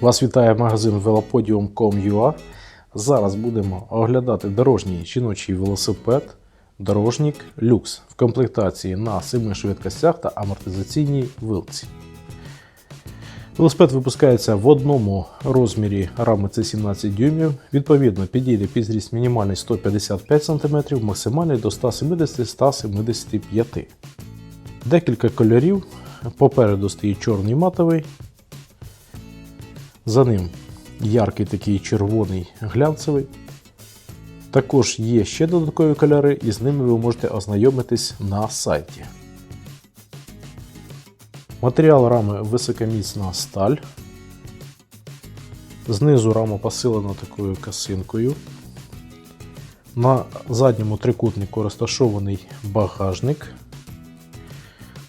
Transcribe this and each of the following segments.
Вас вітає магазин velopodium.com.ua. Зараз будемо оглядати дорожній жіночий велосипед Дорожник Люкс в комплектації на 7 швидкостях та амортизаційній вилці. Велосипед випускається в одному розмірі рами це 17 дюймів. Відповідно, підійде під мінімальний 155 см, максимальний до 170-175 Декілька кольорів. Попереду стоїть чорний матовий. За ним яркий такий червоний глянцевий. Також є ще додаткові кольори, і з ними ви можете ознайомитись на сайті. Матеріал рами високоміцна сталь. Знизу рама посилена такою косинкою. На задньому трикутнику розташований багажник.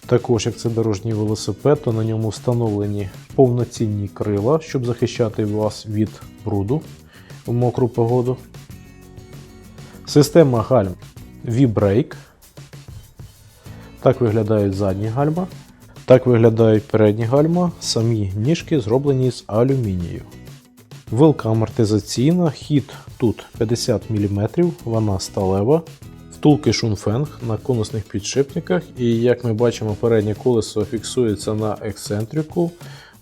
Також, як це дорожній велосипед, то на ньому встановлені повноцінні крила, щоб захищати вас від бруду в мокру погоду. Система гальм V-Brake. Так виглядають задні гальма. Так виглядають передні гальма. Самі ніжки зроблені з алюмінію. Вилка амортизаційна, хід тут 50 мм, вона сталева. Втулки шунфенг на конусних підшипниках, і як ми бачимо, переднє колесо фіксується на ексцентрику.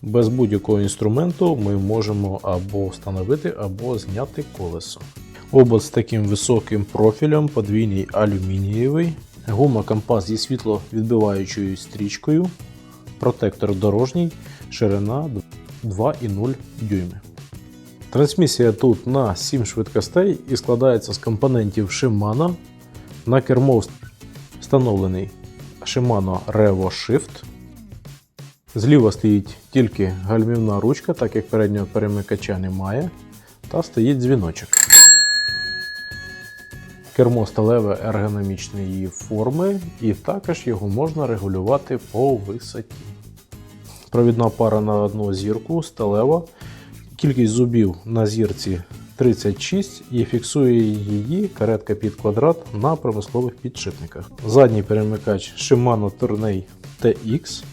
Без будь-якого інструменту ми можемо або встановити, або зняти колесо. Обод з таким високим профілем, подвійний алюмінієвий, гума компас зі світловідбиваючою стрічкою, протектор дорожній, ширина 2,0 дюйми. Трансмісія тут на 7 швидкостей і складається з компонентів Shimano. На кермо встановлений Shimano Revo Shift. Зліва стоїть тільки гальмівна ручка, так як переднього перемикача немає. Та стоїть дзвіночок. Кермо сталеве ергономічної форми, і також його можна регулювати по висоті. Провідна пара на одну зірку сталева. Кількість зубів на зірці 36 і фіксує її каретка під квадрат на промислових підшипниках. Задній перемикач Shimano Tourney TX.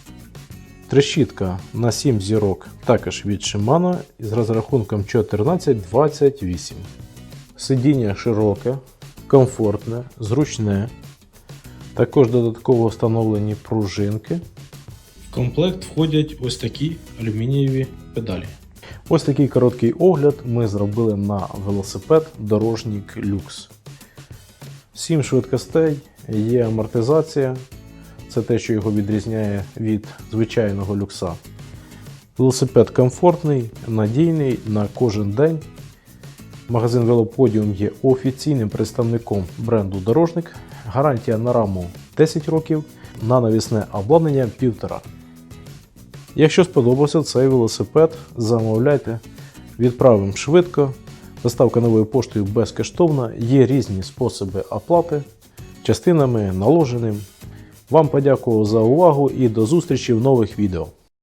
Трещітка на 7 зірок також від Shimano з розрахунком 14-28. Сидіння широке, комфортне, зручне. Також додатково встановлені пружинки. В комплект входять ось такі алюмінієві педалі. Ось такий короткий огляд ми зробили на велосипед Дорожник Люкс. 7 швидкостей, є амортизація. Це те, що його відрізняє від звичайного люкса. Велосипед комфортний, надійний на кожен день. Магазин Велоподіум є офіційним представником бренду Дорожник. Гарантія на раму 10 років, на навісне обладнання 1,5. Якщо сподобався цей велосипед, замовляйте, відправимо швидко. Доставка новою поштою безкоштовна, є різні способи оплати, частинами наложеним. Вам подякував за увагу і до зустрічі в нових відео.